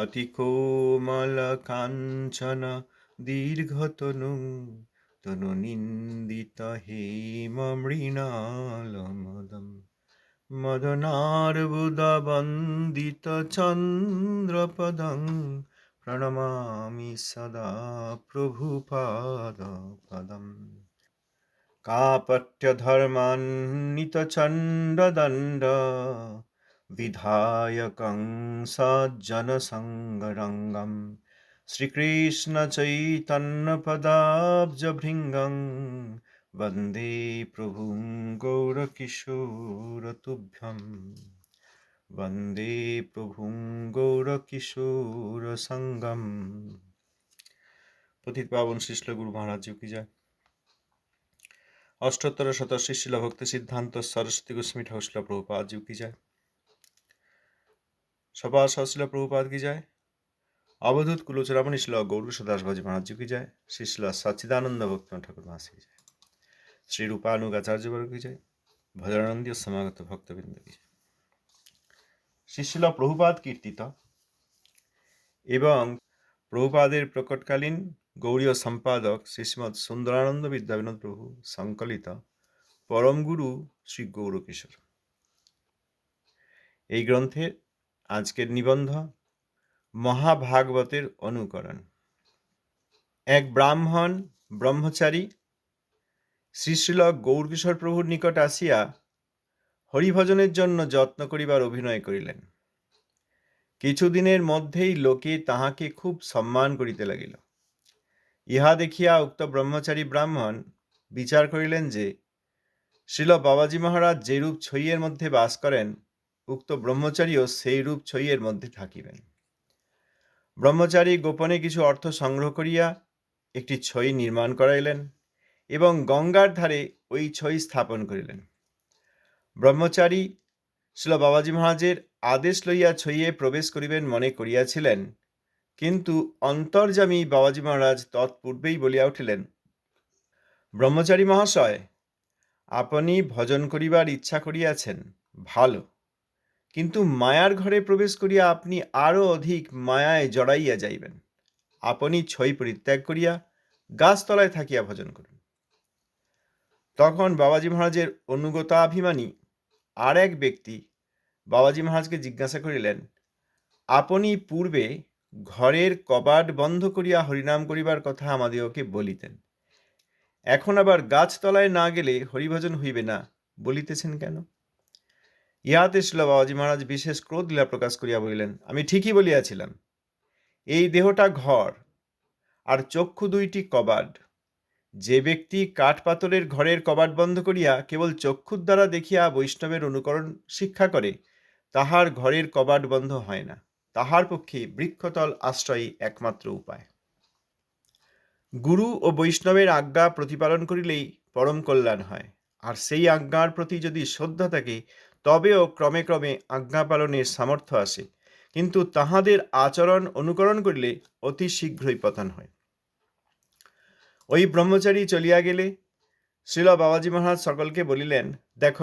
অতি কোমল কাঞ্চন দীর্ঘতনু তনু নিন্দিত হেম মৃণালমদম মদনার্বুদবন্দিত চন্দ্রপদং প্রণমামি সদা প্রভুপাদপদম। কাপট্যধর্মান্বিত চণ্ডদণ্ড विधायकं सज्जनसङ्गरङ्गं श्रीकृष्णचैतन्यपदाब्जभृङ्गं वन्दे प्रभुं गौरकिशोरतुभ्यं वन्दे প্রভুং গৌরকিশোর সঙ্গম পতিত পাবন শিষ্ল গুরু মহারাজ কি যায় অষ্টোত্তর শতশ্রী শিল ভক্তি সিদ্ধান্ত সরস্বতী গোস্বামী ঠাকুর শিলা প্রভুপাদ জি কি যায় সভা সশিলা প্রভুপাদ কি যায়? অবধূত কুলোচরামণি শিল গৌর সদাস ভাজি মহারাজ কি যায়? শ্রী শিল সচ্চিদানন্দ ভক্ত ঠাকুর মহারাজ কি যায়? শ্রী রূপানুগাচার্য বর্গ কি যায়? ভজরানন্দী সমাগত ভক্তবৃন্দ কি যায়? শিশিল প্রভুপাদ কীর্তিত। এবং প্রভুপাদের প্রকটকালীন গৌরীয় সম্পাদক শ্রীশ্রীমৎ সুন্দরানন্দ বিদ্যাবিনোদ প্রভু সংকলিত পরম গুরু শ্রী গৌরকিশোর। এই গ্রন্থের আজকের নিবন্ধ মহাভাগবতের অনুকরণ। এক ব্রাহ্মণ ব্রহ্মচারী শ্রীশ্রীল গৌরকিশোর প্রভুর নিকট আসিয়া হরিভজনের জন্য যত্ন করিবার অভিনয় করিলেন। কিছুদিনের মধ্যেই লোকে তাহাকে খুব সম্মান করিতে লাগিল। ইহা দেখিয়া উক্ত ব্রহ্মচারী ব্রাহ্মণ বিচার করিলেন যে শিল বাবাজি মহারাজ যেরূপ ছইয়ের মধ্যে বাস করেন উক্ত ব্রহ্মচারীও সেই রূপ ছইয়ের মধ্যে থাকিবেন। ব্রহ্মচারী গোপনে কিছু অর্থ সংগ্রহ করিয়া একটি ছই নির্মাণ করাইলেন এবং গঙ্গার ধারে ওই ছই স্থাপন করিলেন। ব্রহ্মচারী শিল বাবাজি মহারাজের আদেশ লইয়া ছইয়ে প্রবেশ করিবেন মনে করিয়াছিলেন, কিন্তু অন্তর্যামী বাবাজি মহারাজ তৎপূর্বেই বলিয়া উঠিলেন, ব্রহ্মচারী মহাশয়, আপনি ভজন করিবার ইচ্ছা করিয়াছেন, ভালো। কিন্তু মায়ার ঘরে প্রবেশ করিয়া আপনি আরও অধিক মায়ায় জড়াইয়া যাইবেন। আপনি ছই পরিত্যাগ করিয়া গাছতলায় থাকিয়া ভজন করুন। তখন বাবাজি মহারাজের অনুগতাভিমানী আর এক ব্যক্তি বাবাজি মহারাজকে জিজ্ঞাসা করিলেন, আপনি পূর্বে ঘরের কবাট বন্ধ করিয়া হরিনাম করিবার কথা আমাদিওকে বলিতেন। এখন আবার গাছতলায় না গেলে হরিভজন হইবে না বলিতেছেন কেন? ইহাতে শিল বাবাজি মহারাজ বিশেষ ক্রোধ লীলা প্রকাশ করিয়া বলিলেন, আমি ঠিকই বলিয়াছিলাম। এই দেহটা ঘর আর চক্ষু দুইটি কবাট। যে ব্যক্তি কাঠ পাথরের ঘরের কবাট বন্ধ করিয়া কেবল চক্ষুর দ্বারা দেখিয়া বৈষ্ণবের অনুকরণ শিক্ষা করে, তাহার ঘরের কবাট বন্ধ হয় না। তাহার পক্ষে বৃক্ষতল আশ্রয়ই একমাত্র উপায়। গুরু ও বৈষ্ণবের আজ্ঞা প্রতিপালন করিলেই পরম কল্যাণ হয়। আর সেই আজ্ঞার প্রতি যদি শ্রদ্ধা থাকে তবেও ক্রমে ক্রমে আজ্ঞা পালনের সামর্থ্য আসে কিন্তু তাহাদের আচরণ অনুকরণ করিলে অতি শীঘ্রই পতন হয়। ওই ব্রহ্মচারী চলিয়া গেলে শ্রীল বাবাজি মহারাজ সকলকে বলিলেন, দেখ,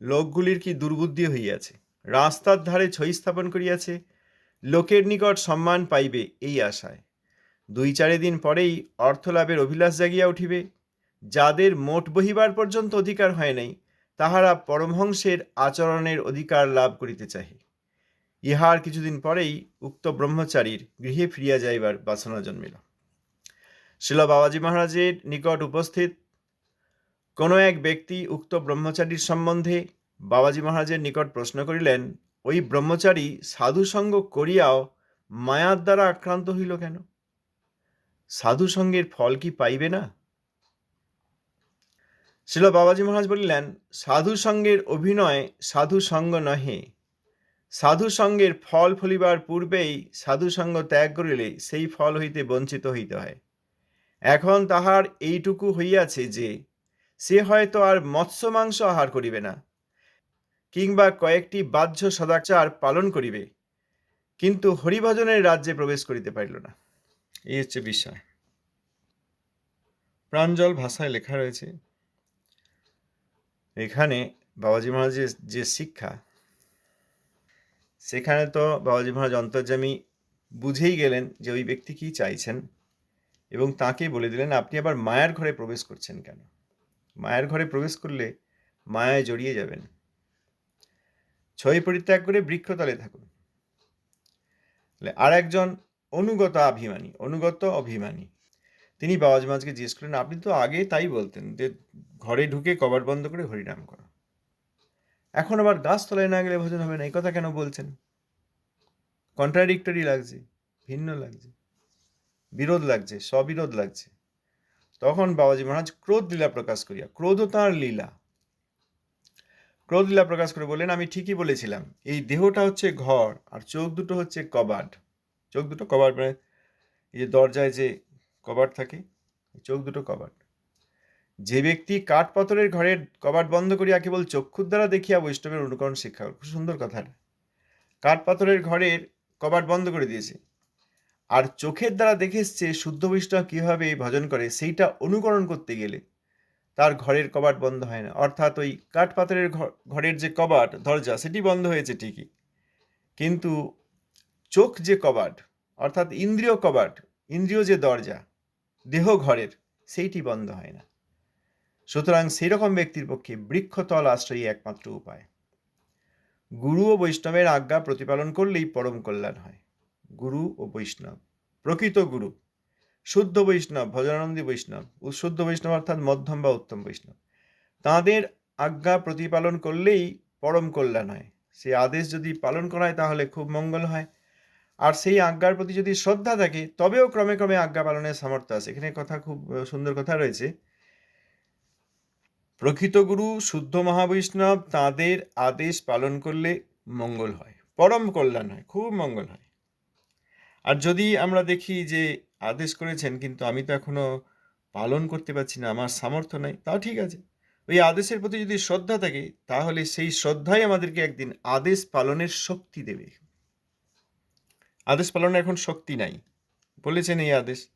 লোকগুলির কি দুর্বুদ্ধি হইয়াছে? রাস্তার ধারে ছই স্থাপন করিয়াছে, লোকের নিকট সম্মান পাইবে এই আশায়। দুই চারি দিন পরেই অর্থলাভের অভিলাষ জাগিয়া উঠিবে। যাদের মোট বহিবার পর্যন্ত অধিকার হয় নাই তাহারা পরমহংসের আচরণের অধিকার লাভ করিতে চাহে। ইহার কিছুদিন পরেই উক্ত ব্রহ্মচারীর গৃহে ফিরিয়া যাইবার বাসনা জন্মিল। শিল বাবাজি মহারাজের নিকট উপস্থিত কোনো এক ব্যক্তি উক্ত ব্রহ্মচারীর সম্বন্ধে বাবাজি মহারাজের নিকট প্রশ্ন করিলেন, ওই ব্রহ্মচারী সাধুসঙ্গ করিয়াও মায়ার দ্বারা আক্রান্ত হইল কেন? সাধুসঙ্গের ফল কি পাইবে না? শিল বাবাজি মহারাজ বলিলেন সাধু সঙ্গের অভিনয় সাধু সঙ্গ নহে। সাধু সঙ্গের ফল ফলিবার পূর্বেই সাধু সঙ্গ ত্যাগ করিলে সেই ফল হইতে বঞ্চিত হইতে হয়। এখন তাহার এইটুকু হইয়াছে যে, সে হয়তো আর মৎস্য মাংস আহার করিবে না, কিংবা কয়েকটি বাহ্য সদাচার পালন করিবে, কিন্তু হরিভজনের রাজ্যে প্রবেশ করিতে পারিল না। এই হচ্ছে বিষয়। প্রাঞ্জল ভাষায় লেখা রয়েছে এখানে বাবাজি মহারাজের যে শিক্ষা, সেখানে তো বাবাজি মহারাজ অন্তর্যামী বুঝেই গেলেন যে ওই ব্যক্তি কি চাইছেন এবং তাকে বলে দিলেন, আপনি আবার মায়ার ঘরে প্রবেশ করছেন কেন? মায়ের ঘরে প্রবেশ করলে মায়ায় জড়িয়ে যাবেন। ছয় পরিত্যাগ করে বৃক্ষতলে থাকুন। আর একজন অনুগত অভিমানী অনুগত অভিমানী তিনি বাবাজ মাঝকে জিজ্ঞেস করলেন, আপনি তো আগে তাই বলতেন যে ঘরে ঢুকে কবাট বন্ধ করে হরিনাম করো। এখন আবার গাছতলায় না গেলে ভোজন হবে না, এই কথা কেন বলছেন? কন্ট্রাডিক্টরি লাগছে, ভিন্ন লাগছে, বিরোধ লাগছে, সবিরোধ লাগছে। তখন বাবাজি মহারাজ ক্রোধ লীলা প্রকাশ করিয়া, ক্রোধও তাঁর লীলা। ক্রোধ লীলা প্রকাশ করে বললেন, আমি ঠিকই বলেছিলাম, এই দেহটা হচ্ছে ঘর আর চোখ দুটো হচ্ছে কবাট। চোখ দুটো কবাট মানে এই যে দরজায় যে কবাট থাকে চোখ দুটো কবাট। যে ব্যক্তি কাঠ পাথরের ঘরের কবাট বন্ধ করিয়া কেবল চক্ষুর দ্বারা দেখিয়া বৈষ্ণবের অনুকরণ শিক্ষা খুব সুন্দর কথাটা। কাঠ পাথরের ঘরের কবাট বন্ধ করে দিয়েছে। আর চোখের দ্বারা দেখে এসছে শুদ্ধ বৈষ্ণব কীভাবে ভজন করে, সেইটা অনুকরণ করতে গেলে তার ঘরের কবাট বন্ধ হয় না। অর্থাৎ ওই কাঠ পাথরের ঘরের যে কবাট, দরজা, সেটি বন্ধ হয়েছে ঠিকই। কিন্তু চোখ যে কবাট, অর্থাৎ ইন্দ্রিয় কবাট, ইন্দ্রিয় যে দরজা দেহ ঘরের সেইটি বন্ধ হয় না। সুতরাং সেই রকম ব্যক্তির পক্ষে বৃক্ষতল আশ্রয়ই একমাত্র উপায়। গুরু ও বৈষ্ণবের আজ্ঞা প্রতিপালন করলেই পরম কল্যাণ হয়। গুরু ও বৈষ্ণব, প্রকৃত গুরু, শুদ্ধ বৈষ্ণব, ভজনানন্দী বৈষ্ণব, শুদ্ধ বৈষ্ণব অর্থাৎ মধ্যম বা উত্তম বৈষ্ণব, তাঁদের আজ্ঞা প্রতিপালন করলেই পরম কল্যাণ হয়। সেই আদেশ যদি পালন করা হয় তাহলে খুব মঙ্গল হয়। আর সেই আজ্ঞার প্রতি যদি শ্রদ্ধা থাকে, তবেও ক্রমে ক্রমে আজ্ঞা পালনের সামর্থ্য আছে। এখানে কথা খুব সুন্দর কথা রয়েছে। প্রকৃত গুরু, শুদ্ধ মহাবৈষ্ণব, তাঁদের আদেশ পালন করলে মঙ্গল হয়। পরম কল্যাণ হয়, খুব মঙ্গল হয়। আর যদি আমরা দেখি যে আদেশ করেছেন, কিন্তু আমি তো এখনও পালন করতে পারছি না, আমার সামর্থ্য নাই, তাও ঠিক আছে। ওই আদেশের প্রতি যদি শ্রদ্ধা থাকে, তাহলে সেই শ্রদ্ধাই আমাদেরকে একদিন আদেশ পালনের শক্তি দেবে। আদেশ পালনের এখন শক্তি নাই। বলেছেন এই আদেশ।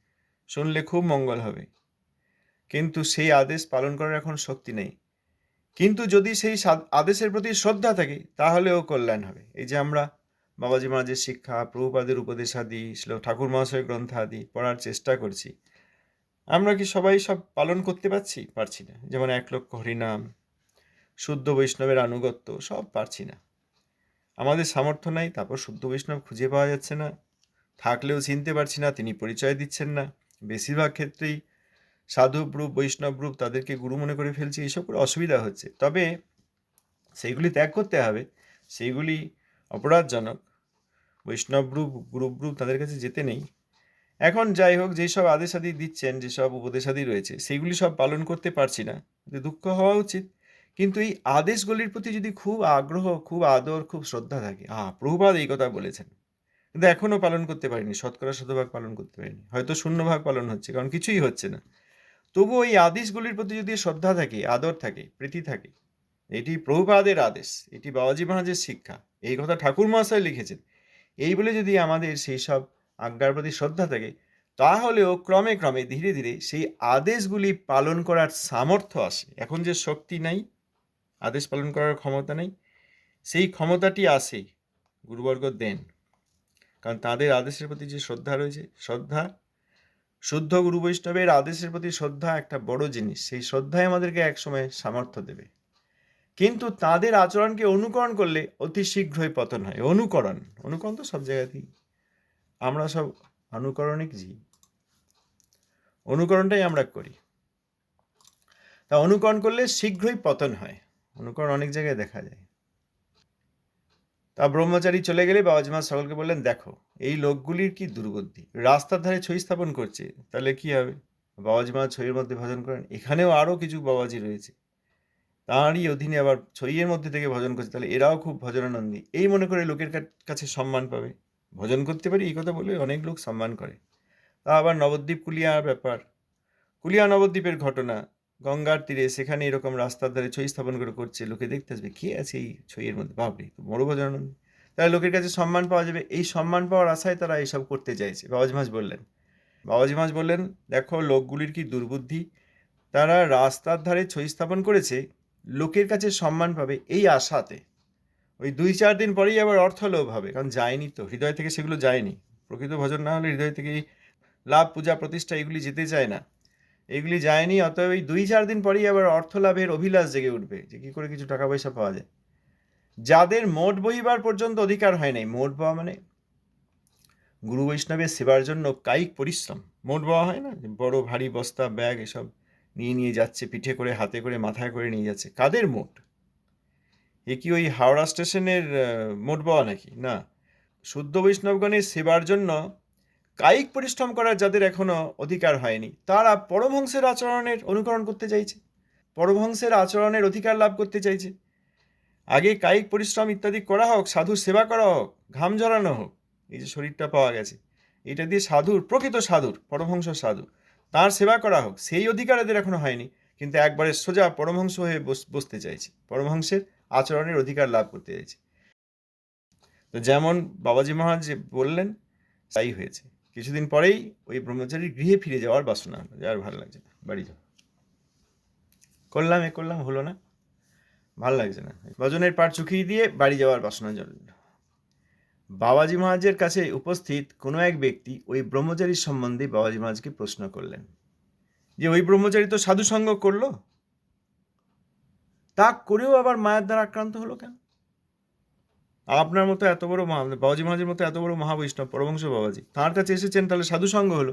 শুনলে খুব মঙ্গল হবে। কিন্তু সেই আদেশ পালন করার এখন শক্তি নেই। কিন্তু যদি সেই আদেশের প্রতি শ্রদ্ধা থাকে, তাহলেও কল্যাণ হবে। এই যে আমরা বাবাজি মহারাজের শিক্ষা, প্রভুপাদের উপদেশাদি, শ্লো ঠাকুর মহাশয়ের গ্রন্থাদি পড়ার চেষ্টা করছি। আমরা কি সবাই সব পালন করতে পারছি? পারছি না। যেমন এক লক্ষ হরিনাম, শুদ্ধ বৈষ্ণবের আনুগত্য, সব পারছি না। আমাদের সামর্থ্য নাই, তারপর শুদ্ধ বৈষ্ণব খুঁজে পাওয়া যাচ্ছে না। থাকলেও চিনতে পারছি না, তিনি পরিচয় দিচ্ছেন না। বেশিরভাগ ক্ষেত্রেই সাধু রূপ, বৈষ্ণব রূপ তাদেরকে গুরু মনে করে ফেলছি এইসব করে অসুবিধা হচ্ছে। তবে সেইগুলি ত্যাগ করতে হবে, সেইগুলি অপরাধজনক। বৈষ্ণব রূপ গুরু রূপ তাদের কাছে যেতে নেই। এখন যাই হোক যেই সব আদেশাদি দিচ্ছেন, যেসব উপদেশাদি রয়েছে, সেইগুলি সব পালন করতে পারছি না। দুঃখ হওয়া উচিত। কিন্তু এই আদেশগুলির প্রতি যদি খুব আগ্রহ, খুব আদর, খুব শ্রদ্ধা থাকে, আ, প্রভুপাদ এই কথা বলেছেন। কিন্তু এখনও পালন করতে পারিনি, শতকরা শতভাগ পালন করতে পারিনি। হয়তো শূন্যভাগ পালন হচ্ছে, কারণ কিছুই হচ্ছে না। তবু এই আদেশগুলির প্রতি যদি শ্রদ্ধা থাকে, আদর থাকে, প্রীতি থাকে, এটি প্রভুপাদের আদেশ, এটি বাবাজি মহারাজের শিক্ষা। এই কথা ঠাকুর মহাশয় লিখেছেন। এই বলে যদি আমাদের সেই সব আজ্ঞার প্রতি শ্রদ্ধা থাকে, তাহলেও ক্রমে ক্রমে ধীরে ধীরে সেই আদেশগুলি পালন করার সামর্থ্য আসে। এখন যে শক্তি নাই আদেশ পালন করার ক্ষমতা নেই। সেই ক্ষমতাটি আসে গুরুবর্গ দেন। কারণ তাদের আদেশের প্রতি যে শ্রদ্ধা রয়েছে, শ্রদ্ধা, শুদ্ধ গুরু বৈষ্ণবের আদেশের প্রতি শ্রদ্ধা একটা বড় জিনিস। সেই শ্রদ্ধাই আমাদেরকে একসময় সামর্থ্য দেবে। কিন্তু তাদের আচরণকে অনুকরণ করলে অতি শীঘ্রই পতন হয়। অনুকরণ অনুকরণ তো সব জায়গাতেই। আমরা সব অনুকরণিক জীব। অনুকরণটাই আমরা করি। তা অনুকরণ করলে শীঘ্রই পতন হয়। অনুকরণ অনেক জায়গায় দেখা যায়। তা ব্রহ্মচারী চলে গেলে বাবাজি মা সকলকে বললেন, দেখো, এই লোকগুলির কি দুর্গতি? রাস্তার ধারে ছই স্থাপন করছে, তাহলে কি হবে? বাবাজি মা ছইয়ের মধ্যে ভজন করেন, এখানেও আরও কিছু বাবাজি রয়েছে। তাঁরই অধীনে আবার ছইয়ের মধ্যে থেকে ভজন করছে, তাহলে এরাও খুব ভজনানন্দী। এই মনে করে লোকের কাছে সম্মান পাবে। ভজন করতে পারি, এই কথা বলে অনেক লোক সম্মান করে। তা আবার নবদ্বীপ কুলিয়ার ব্যাপার। কুলিয়া নবদ্বীপের ঘটনা গঙ্গার তীরে সেখানে এরকম রাস্তার ধারে ছই স্থাপন করে করছে, লোকে দেখতে আসবে, কে আছে এই ছইয়ের মধ্যে? বাবরে তো বড় ভজনানন্দী তাহলে লোকের কাছে সম্মান পাওয়া যাবে। এই সম্মান পাওয়ার আশায় তারা এইসব করতে চাইছে। বাবাজি মাছ বললেন, বাবাজি মাছ বললেন, দেখো লোকগুলির কি দুর্বুদ্ধি। তারা রাস্তার ধারে ছই স্থাপন করেছে, লোকের কাছে সম্মান পাবে এই আশাতে। ওই দুই চার দিন পরেই আবার অর্থ হবে, কারণ যায়নি তো, হৃদয় থেকে সেগুলো যায়নি। প্রকৃত ভজন না হলে হৃদয় থেকে লাভ, পূজা, প্রতিষ্ঠা এগুলি যেতে চায় না। এগুলি যায়নি, অতএব এই দুই চার দিন পরেই আবার অর্থ লাভের অভিলাষ জেগে উঠবে যে কী করে কিছু টাকা পয়সা পাওয়া যায়। যাদের মোট বহিবার পর্যন্ত অধিকার হয় নাই, মোট পাওয়া মানে গুরু বৈষ্ণবের সেবার জন্য কায়িক পরিশ্রম। মোট পাওয়া হয় না? বড় ভারী বস্তা, ব্যাগ এসব নিয়ে নিয়ে যাচ্ছে, পিঠে করে, হাতে করে, মাথায় করে নিয়ে যাচ্ছে। কাদের মোট? এ কি ওই হাওড়া স্টেশনের মোট পাওয়া নাকি? না। শুদ্ধ বৈষ্ণবগণের সেবার জন্য কায়িক পরিশ্রম করার যাদের এখনও অধিকার হয়নি, তারা পরমহংসের আচরণের অনুকরণ করতে চাইছে। পরমহংসের আচরণের অধিকার লাভ করতে চাইছে। আগে কায়িক পরিশ্রম ইত্যাদি করা হোক, সাধুর সেবা করা হোক, ঘাম ঝরানো হোক, এই যে শরীরটা পাওয়া গেছে, এটা দিয়ে সাধুর, প্রকৃত সাধুর, পরমহংস সাধু তার সেবা করা হোক, সেই অধিকার এদের এখনও হয়নি, কিন্তু একবারে সোজা পরমহংস হয়ে বস- বসতে চাইছে। পরমহংসের আচরণের অধিকার লাভ করতে চাইছে। তো যেমন বাবাজি মহারাজ বললেন, তাই হয়েছে। কিছুদিন পরেই ওই ব্রহ্মচারীর গৃহে ফিরে যাওয়ার বাসনা হলো যে ভালো লাগছে না। বাড়ি যাও। করলাম এ করলাম, হলো না। ভালো লাগছে না। ভজনের পাঠ চুকিয়ে দিয়ে বাড়ি যাওয়ার বাসনা জন্মল বাবাজি মহারাজের কাছে উপস্থিত কোনো এক ব্যক্তি ওই ব্রহ্মচারীর সম্বন্ধে বাবাজি মহারাজকে প্রশ্ন করলেন। যে ওই ব্রহ্মচারী তো সাধু সঙ্গ করল? তা করেও আবার মায়ের দ্বারা আক্রান্ত হলো কেন? আপনার মতো এত বড় বাবাজি মহাজির মতো এত বড় মহাবৈষ্ণব পরমংশ বাবাজি। তার কাছে এসেছেন তাহলে সাধু সঙ্গ হলো।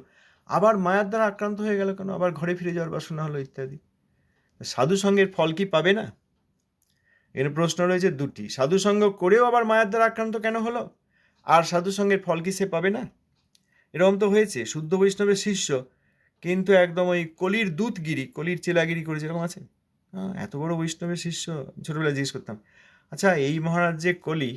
আবার মায়ার দ্বারা আক্রান্ত হয়ে গেল কেন? আবার ঘরে ফিরে যাওয়ার বাসনা হলো ইত্যাদি। সাধু সঙ্গের ফল কি পাবে না? এর প্রশ্ন রয়েছে দুটি। সাধু সঙ্গ করেও আবার মায়ার দ্বারা আক্রান্ত কেন হলো? আর সাধু সঙ্গের ফল কি সে পাবে না? এরকম তো হয়েছে শুদ্ধ বৈষ্ণবের শিষ্য কিন্তু একদম ওই কলির দূতগিরি কলির চেলাগিরি করে যেরকম আছে। হ্যাঁ, এত বড় বৈষ্ণবের শিষ্য ছোটবেলায় জিজ্ঞেস করতাম আচ্ছা এই মহারাজ যে কলি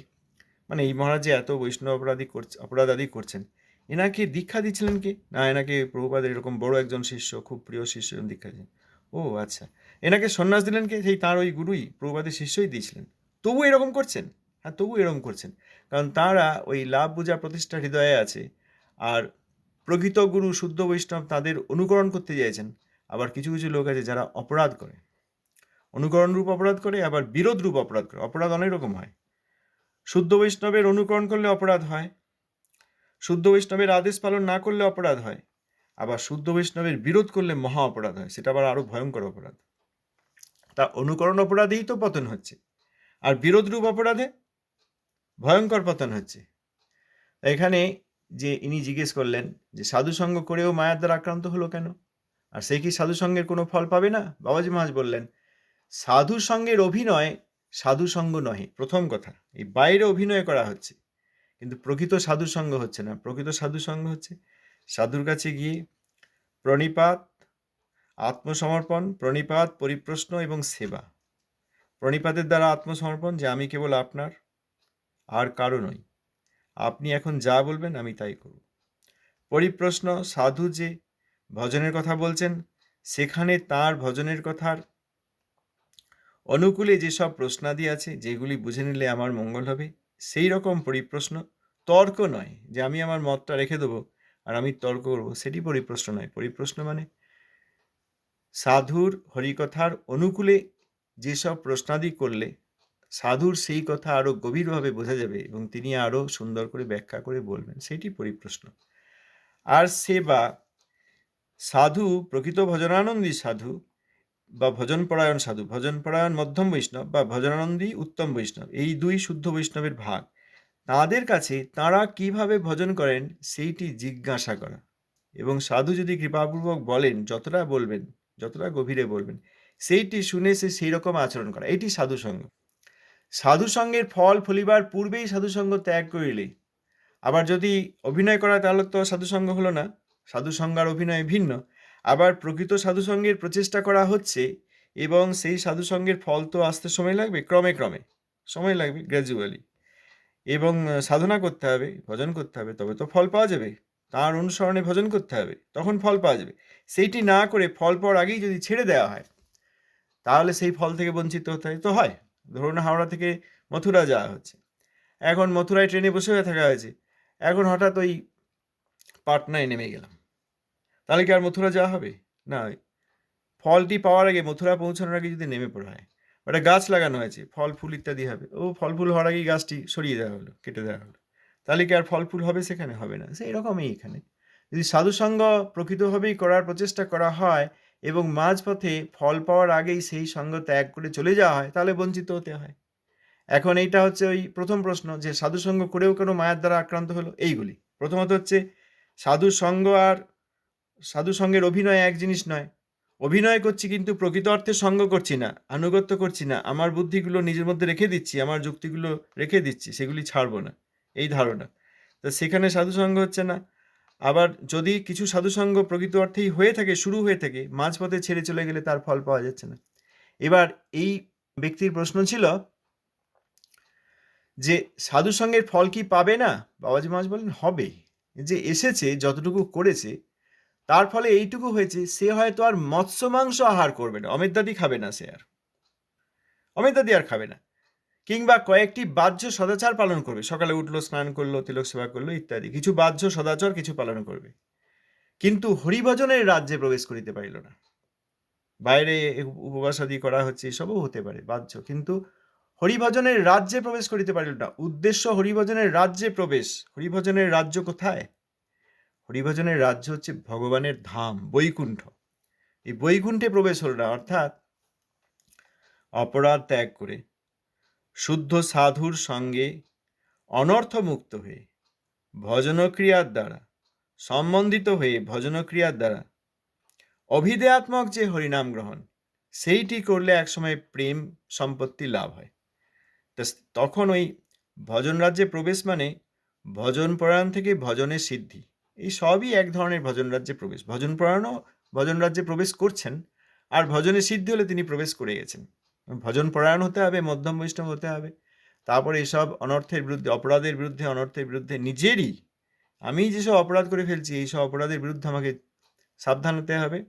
মানে এই মহারাজ যে এত বৈষ্ণব অপরাধী করছে অপরাধ আদি করছেন, এনাকে দীক্ষা দিচ্ছিলেন কি? না, এনাকে প্রভুপাদের এরকম বড় একজন শিষ্য, খুব প্রিয় শিষ্য দীক্ষা দিলেন ও আচ্ছা এনাকে সন্ন্যাস দিলেন কে? সেই তার ওই গুরুই, প্রভুপাদের শিষ্যই দিয়েছিলেন। তবু এরকম করছেন? হ্যাঁ তবু এরকম করছেন। কারণ তারা ওই লাভ পূজা প্রতিষ্ঠা হৃদয়ে আছে, আর প্রকৃত গুরু, শুদ্ধ বৈষ্ণব তাদের অনুকরণ করতে চাইছেন। আবার কিছু কিছু লোক আছে যারা অপরাধ করে। অনুকরণ রূপ অপরাধ করে, আবার বিরোধ রূপ অপরাধ করে। অপরাধ অনেক রকম হয়। শুদ্ধ বৈষ্ণবের অনুকরণ করলে অপরাধ হয়। শুদ্ধ বৈষ্ণবের আদেশ পালন না করলে অপরাধ হয়। আবার শুদ্ধ বৈষ্ণবের বিরোধ করলে মহা অপরাধ হয়। সেটা আবার আরও ভয়ঙ্কর অপরাধ। তা অনুকরণ অপরাধেই তো পতন হচ্ছে। আর বিরোধ রূপ অপরাধে ভয়ঙ্কর পতন হচ্ছে। এখানে যে ইনি জিজ্ঞেস করলেন যে, সাধু সঙ্গ করেও মায়ার দ্বারা আক্রান্ত হলো কেন? আর সে কি সাধু সঙ্গের কোনো ফল পাবে না? বাবাজি মহাজ বললেন সাধু সঙ্গের অভিনয় সাধু সঙ্গ নহে, প্রথম কথা। এই বাইরে অভিনয় করা হচ্ছে। কিন্তু প্রকৃত সাধু সঙ্গ হচ্ছে না। প্রকৃত সাধু সঙ্গ হচ্ছে সাধুর কাছে গিয়ে প্রণিপাত, আত্মসমর্পণ, প্রণিপাত, পরিপ্রশ্ন এবং সেবা। প্রণিপাতের দ্বারা আত্মসমর্পণ যে আমি কেবল আপনার, আর কারও নই। আপনি এখন যা বলবেন আমি তাই করব। পরিপ্রশ্ন, সাধু যে ভজনের কথা বলছেন, সেখানে তার ভজনের কথার অনুকূলে যেসব প্রশ্নাদি আছে, যেগুলি বুঝে নিলে আমার মঙ্গল হবে সেই রকম পরিপ্রশ্ন তর্ক নয় যে আমি আমার মতটা রেখে দেবো আর আমি তর্ক করব, সেটি পরিপ্রশ্ন নয়। পরিপ্রশ্ন মানে সাধুর হরিকথার অনুকূলে যেসব প্রশ্নাদি করলে, সাধুর সেই কথা আরও গভীরভাবে বোঝা যাবে এবং তিনি আরও সুন্দর করে ব্যাখ্যা করে বলবেন, সেটি পরিপ্রশ্ন। আর সেবা, সাধু, প্রকৃত ভজনানন্দী সাধু বা ভজনপরায়ণ সাধু ভজনপরায়ণ মধ্যম বৈষ্ণব বা ভজনানন্দী উত্তম বৈষ্ণব, এই দুই শুদ্ধ বৈষ্ণবের ভাগ। তাদের কাছে তারা কীভাবে ভজন করেন সেইটি জিজ্ঞাসা করা। এবং সাধু যদি কৃপাপূর্বক বলেন, যতটা বলবেন, যতটা গভীরে বলবেন, সেইটি শুনে সে সেই রকম আচরণ করা। এটি সাধু সঙ্গ সাধু সঙ্গের ফল ফলিবার পূর্বেই সাধু সঙ্গ ত্যাগ করিলে। আবার যদি অভিনয় করা, তাহলে তো সাধুসঙ্গ হলো না। সাধু সঙ্গ আর অভিনয় ভিন্ন। আবার প্রকৃত সাধু সঙ্গের প্রচেষ্টা করা হচ্ছে এবং সেই সাধু সঙ্গের ফল তো আসতে সময় লাগবে, ক্রমে ক্রমে। সময় লাগবে গ্র্যাজুয়ালি এবং সাধনা করতে হবে, ভজন করতে হবে, তবে তো ফল পাওয়া যাবে। তার অনুসরণে ভজন করতে হবে, তখন ফল পাওয়া যাবে। সেইটি না করে ফল পাওয়ার আগেই যদি ছেড়ে দেওয়া হয়, তাহলে সেই ফল থেকে বঞ্চিত হতে হয় তো হয়। ধরুন হাওড়া থেকে মথুরা যাওয়া হচ্ছে। এখন মথুরায় ট্রেনে বসে হয়ে থাকা হয়েছে। এখন হঠাৎ ওই পাটনায় নেমে গেলাম। তাহলে কি আর মথুরা যাওয়া হবে? না ফলটি পাওয়ার আগে মথুরা পৌঁছানোর আগে যদি নেমে পড়া হয়। ওটা গাছ লাগানো হয়েছে, ফল, ফুল ইত্যাদি হবে। ও ফল, ফুল হওয়ার আগেই গাছটি সরিয়ে দেওয়া হলো, কেটে দেওয়া হলো। তাহলে কি আর ফল, ফুল হবে সেখানে? হবে না। সেই রকমই এখানে। যদি সাধুসঙ্গ প্রকৃতভাবেই করার প্রচেষ্টা করা হয় এবং মাঝপথে ফল পাওয়ার আগেই সেই সঙ্গ ত্যাগ করে চলে যাওয়া হয়, তাহলে বঞ্চিত হতে হয়। এখন এইটা হচ্ছে ওই প্রথম প্রশ্ন, যে সাধুসঙ্গ করেও কেন মায়ার দ্বারা আক্রান্ত হলো? এইগুলি। প্রথমত হচ্ছে, সাধুসঙ্গ আর সাধু সঙ্গের অভিনয় এক জিনিস নয়। অভিনয় করছি কিন্তু প্রকৃত অর্থে সঙ্গ করছি না, আনুগত্য করছি না, আমার বুদ্ধিগুলো নিজের মধ্যে রেখে দিচ্ছি, আমার যুক্তিগুলো রেখে দিচ্ছি, সেগুলি ছাড়বো না, এই ধারণা। তো সেখানে সাধুসঙ্গ হচ্ছে না। আবার যদি কিছু সাধুসঙ্গ প্রকৃত অর্থেই হয়ে থাকে, শুরু হয়ে থাকে, মাঝপথে ছেড়ে চলে গেলে তার ফল পাওয়া যাচ্ছে না। এবার এই ব্যক্তির প্রশ্ন ছিল যে সাধুসঙ্গের ফল কি পাবে না? বাবাজি মহারাজ বলেন হবে। যে এসেছে, যতটুকু করেছে তার ফলে এইটুকু হয়েছে, সে হয়তো আর মৎস্য মাংস আহার করবে না। অমেদাদি খাবে না সে আর। অমেদাদি আর খাবে না। কিংবা কয়েকটি বাহ্য সদাচার পালন করবে। সকালে উঠল, স্নান করল, তিলক সেবা করল, ইত্যাদি। কিছু বাহ্য সদাচার কিছু পালন করবে। কিন্তু হরিভজনের রাজ্যে প্রবেশ করিতে পারিল না। বাইরে উপবাস আদি করা হচ্ছে, এসবও হতে পারে বাহ্য। কিন্তু হরিভজনের রাজ্যে প্রবেশ করিতে পারিল না। উদ্দেশ্য হরিভজনের রাজ্যে প্রবেশ। হরিভজনের রাজ্য কোথায়? হরিভজনের রাজ্য হচ্ছে ভগবানের ধাম, বৈকুণ্ঠ। এই বৈকুণ্ঠে প্রবেশ হল না, অর্থাৎ অপরাধ ত্যাগ করে শুদ্ধ সাধুর সঙ্গে অনর্থমুক্ত হয়ে ভজনক্রিয়ার দ্বারা, সম্বন্ধিত হয়ে ভজনক্রিয়ার দ্বারা অভিদেয়াত্মক যে হরিনাম গ্রহণ, সেইটি করলে একসময় প্রেম সম্পত্তি লাভ হয়। তখন ওই ভজন রাজ্যে প্রবেশ মানে ভজন পরায়ণ থেকে ভজনের সিদ্ধি। এই সবই এক ধরনের ভজন রাজ্যে প্রবেশ। ভজন পরায়ণও ভজন রাজ্যে প্রবেশ করছেন আর ভজনে সিদ্ধি হলে তিনি প্রবেশ করে গেছেন। ভজন পরায়ণ হতে হবে, মধ্যম বৈষ্ণব হতে হবে। তারপরে এসব অনর্থের বিরুদ্ধে, অপরাধের বিরুদ্ধে, অনর্থের বিরুদ্ধে নিজেরই আমি যেসব অপরাধ করে ফেলছি, এইসব অপরাধের বিরুদ্ধে আমাকে সাবধান হতে হবে,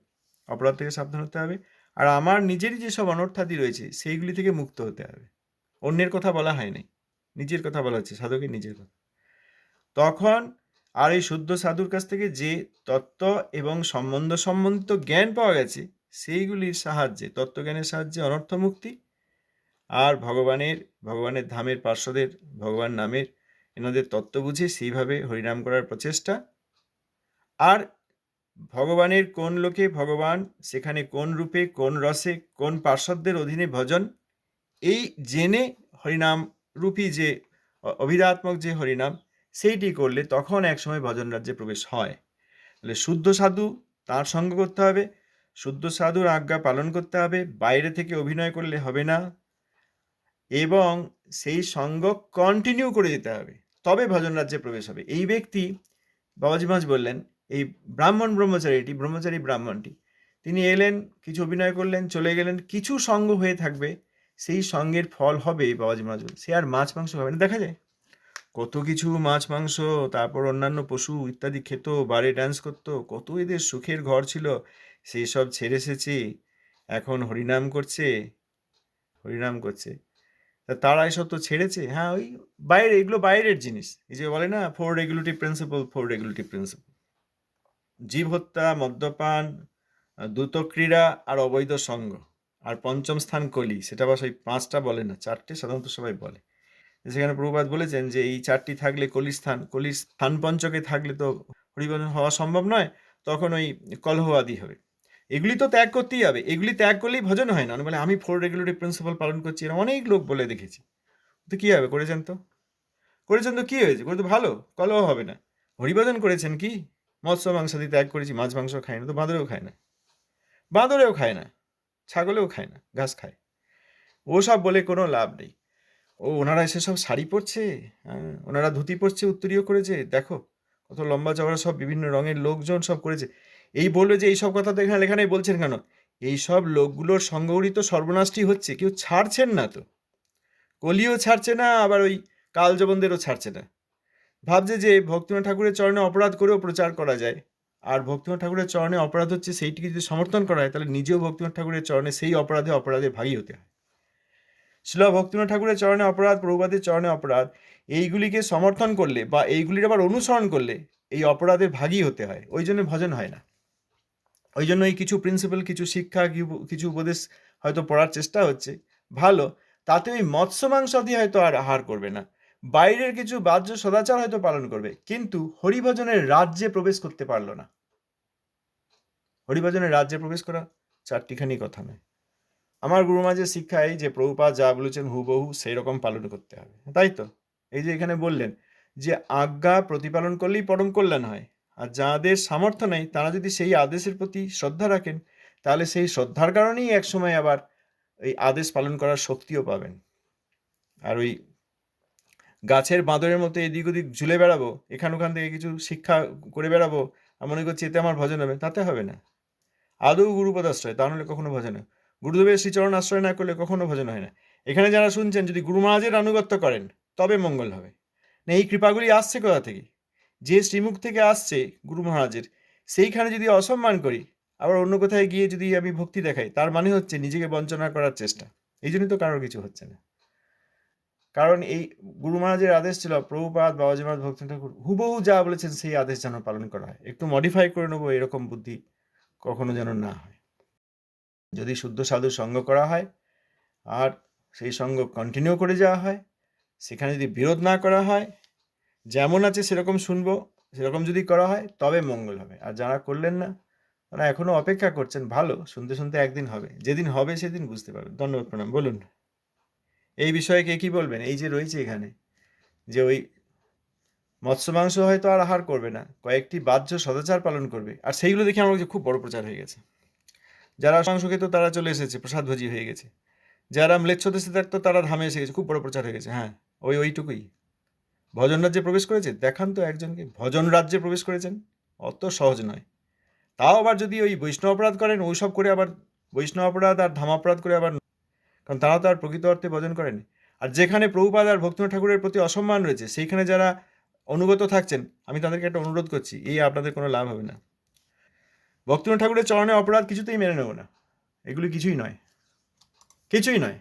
অপরাধ থেকে সাবধান হতে হবে। আর আমার নিজেরই যেসব অনর্থাদি রয়েছে, সেইগুলি থেকে মুক্ত হতে হবে। অন্যের কথা বলা হয়নি নিজের কথা বলা হচ্ছে, সাধকের নিজের কথা। তখন আর এই শুদ্ধ সাধুর কাছ থেকে যে তত্ত্ব এবং সম্বন্ধ সম্বন্ধিত জ্ঞান পাওয়া গেছে, সেইগুলির সাহায্যে, তত্ত্বজ্ঞানের সাহায্যে অনর্থ মুক্তি আর ভগবানের ভগবানের ধামের পার্শ্বদের, ভগবান নামের এনাদের তত্ত্ব বুঝে সেইভাবে হরিনাম করার প্রচেষ্টা। আর ভগবানের কোন লোকে ভগবান, সেখানে কোন রূপে, কোন রসে, কোন পার্শ্বদের অধীনে ভজন, এই জেনে হরিনাম রূপী যে অভিধাত্মক যে হরিনাম সেইটি করলে তখন একসময় ভজন রাজ্যে প্রবেশ হয়। তাহলে শুদ্ধ সাধু তার সঙ্গ করতে হবে, শুদ্ধ সাধুর আজ্ঞা পালন করতে হবে, বাইরে থেকে অভিনয় করলে হবে না, এবং সেই সঙ্গ কন্টিনিউ করে যেতে হবে, তবে ভজন রাজ্যে প্রবেশ হবে। এই ব্যক্তি বাবাজি মাঝ বললেন, এই ব্রাহ্মণ ব্রহ্মচারীটি, ব্রহ্মচারী ব্রাহ্মণটি, তিনি এলেন, কিছু অভিনয় করলেন, চলে গেলেন, কিছু সঙ্গ হয়ে থাকবে, সেই সঙ্গের ফল হবে, বাবাজি মাছ সে আর মাছ মাংস হবে না, দেখা যায়। কত কিছু, মাছ, মাংস, তারপর অন্যান্য পশু ইত্যাদি খেত বারে ডান্স করতো, কত এদের সুখের ঘর ছিল সেই সব ছেড়ে এসেছে। এখন হরিনাম করছে হরিনাম করছে। তা তারা এসব তো ছেড়েছে। হ্যাঁ ওই বাইরে, এগুলো বাইরের জিনিস। এই যে বলে না four regulative principle four regulative principle জীব হত্যা মদ্যপান দ্রুত ক্রীড়া আর অবৈধ সঙ্গ। আর পঞ্চম স্থান কলি, সেটা বা সেই পাঁচটা বলে না, চারটে সাধারণত সবাই বলে। সেখানে প্রভুপাত বলেছেন যে, এই চারটি থাকলে কলি স্থান কলির স্থান পঞ্চকে থাকলে তো হরিবন্ধন হওয়া সম্ভব নয়, তখন ওই কলহ আদি হবে। এগুলি তো ত্যাগ করতেই হবে, এগুলি ত্যাগ করলেই ভজন হয় না। বলে, আমি ফোর রেগুলেটিভ প্রিন্সিপাল পালন করছি এরকম অনেক লোক বলে দেখেছি। তো কী হবে, করেছেন তো? করেছেন তো কী হয়েছে? করে তো ভালো, কলহ হবে না। হরিভজন করেছেন কি? মৎস্য মাংসাদি ত্যাগ করেছি, মাছ, মাংস খায় না তো বাঁদরেও খায় না। বাঁদরেও খায় না, ছাগলেও খায় না, ঘাস খায়। ওসব বলে কোনো লাভ নেই। ও, ওনারা এসে সব শাড়ি পরছে? হ্যাঁ ওনারা ধুতি পরছে, উত্তরীয় করেছে। দেখো, কত লম্বা চওড়া সব বিভিন্ন রঙের লোকজন সব করেছে। এই বলবে যে এইসব কথা তো এখানে এখানে বলছেন কেন? এইসব লোকগুলোর সঙ্গরিত সর্বনাশটি হচ্ছে, কেউ ছাড়ছেন না তো। কলিও ছাড়ছে না, আবার ওই কালজবনদেরও ছাড়ছে না। ভাবছে যে ভক্তিনাথ ঠাকুরের চরণে অপরাধ করেও প্রচার করা যায়। আর ভক্তিনাথ ঠাকুরের চরণে অপরাধ হচ্ছে সেইটিকে যদি সমর্থন করা হয়, তাহলে নিজেও ভক্তিনাথ ঠাকুরের চরণে সেই অপরাধে অপরাধে ভাগী হতে হয়। শিল ভক্তিনাথ ঠাকুরের চরণে অপরাধ প্রভুপাতের চরণে অপরাধ, এইগুলিকে সমর্থন করলে বা এইগুলির আবার অনুসরণ করলে এই অপরাধের ভাগী হতে হয়। ওই জন্য ভজন হয় না। ওই জন্য এই কিছু প্রিন্সিপাল কিছু শিক্ষা কিছু উপদেশ হয়তো পড়ার চেষ্টা হচ্ছে। ভালো, তাতে ওই মৎস্য মাংস দিয়ে হয়তো আর আহার করবে না। বাইরের কিছু বাহ্য সদাচার হয়তো পালন করবে, কিন্তু হরিভজনের রাজ্যে প্রবেশ করতে পারল না। হরিভজনের রাজ্যে প্রবেশ করা চারটিখানি কথা নয়। আমার গুরু গুরুমাজের শিক্ষা এই যে প্রভুপাদ যা বলেছেন হুবহু সেই রকম পালন করতে হবে। তাই তো? এই যে এখানে বললেন যে আজ্ঞা প্রতিপালন করলেই পরম কল্যাণ হয়। আর যাদের সামর্থ্য নেই, তারা যদি সেই আদেশের প্রতি শ্রদ্ধা রাখেন, তাহলে সেই শ্রদ্ধার কারণেই একসময় আবার এই আদেশ পালন করার শক্তিও পাবেন। আর ওই গাছের বাঁদরের মতো এদিক ওদিক ঝুলে বেড়াবো, এখান ওখান থেকে কিছু শিক্ষা করে বেড়াবো, আর মনে করছি এতে আমার ভজন হবে, তাতে হবে না। আদৌ গুরুপদ আশ্রয় তা নাহলে কখনো ভজন হয় গুরুদেবের শ্রীচরণ আশ্রয় না করলে কখনো ভজন হয় না। এখানে যারা শুনছেন, যদি গুরু মহারাজের আনুগত্য করেন, তবে মঙ্গল হবে। না, এই কৃপাগুলি আসছে কোথা থেকে? যে শ্রীমুখ থেকে আসছে গুরু মহারাজের, সেইখানে যদি অসম্মান করি, আবার অন্য কোথায় গিয়ে যদি আমি ভক্তি দেখাই, তার মানে হচ্ছে নিজেকে বঞ্চনা করার চেষ্টা। এই জন্যই তো কারোর কিছু হচ্ছে না। কারণ এই গুরু মহারাজের আদেশ ছিল, প্রভুপাদ বাবাজি মহারাজ ভক্তি ঠাকুর হুবহু যা বলেছেন, সেই আদেশ যেন পালন করা হয়। একটু মডিফাই করে নেব, এরকম বুদ্ধি কখনো যেন না হয়। যদি শুদ্ধ সাধু সঙ্গ করা হয় আর সেই সঙ্গ কন্টিনিউ করে যাওয়া হয়, সেখানে যদি বিরোধ না করা হয়, যেমন আছে সেরকম শুনব, সেরকম যদি করা হয়, তবে মঙ্গল হবে। আর যারা করলেন না, তারা এখনও অপেক্ষা করছেন, ভালো, শুনতে শুনতে একদিন হবে। যেদিন হবে, সেদিন বুঝতে পারবেন। ধন্যবাদ, প্রণাম। বলুন, এই বিষয়ে কে কি বলবেন? এই যে রয়েছে এখানে, যে ওই মৎস্য মাংস হয়তো আর আহার করবে না, কয়েকটি বাহ্য সদাচার পালন করবে, আর সেইগুলো দেখে আমার কাছে খুব বড় প্রচার হয়ে গেছে। যারা মাংস খেত তারা চলে এসেছে প্রসাদ প্রসাদভোজী হয়ে গেছে। যারা ম্লেচ্ছ দেশে থাকতো তারা ধামে এসে গেছে, খুব বড় প্রচার হয়ে গেছে। হ্যাঁ ওই, ওইটুকুই। ভজন রাজ্যে প্রবেশ করেছে? দেখান তো একজনকে। ভজন রাজ্যে প্রবেশ করেছেন? অত সহজ নয়। তাও আবার যদি ওই বৈষ্ণব অপরাধ করেন, ওইসব করে আবার বৈষ্ণব অপরাধ আর ধাম অপরাধ করে আবার কারণ তারা তো আর প্রকৃত অর্থে ভজন করেন। আর যেখানে প্রভুপাদ আর ভক্তিনাথ ঠাকুরের প্রতি অসম্মান রয়েছে, সেইখানে যারা অনুগত থাকছেন, আমি তাদেরকে একটা অনুরোধ করছি, এই আপনাদের কোনো লাভ হবে না। ভক্তিনাথ ঠাকুরের চরণে অপরাধ কিছুতেই মেনে নেব না। এগুলি কিছুই নয়। কিছুই নয়।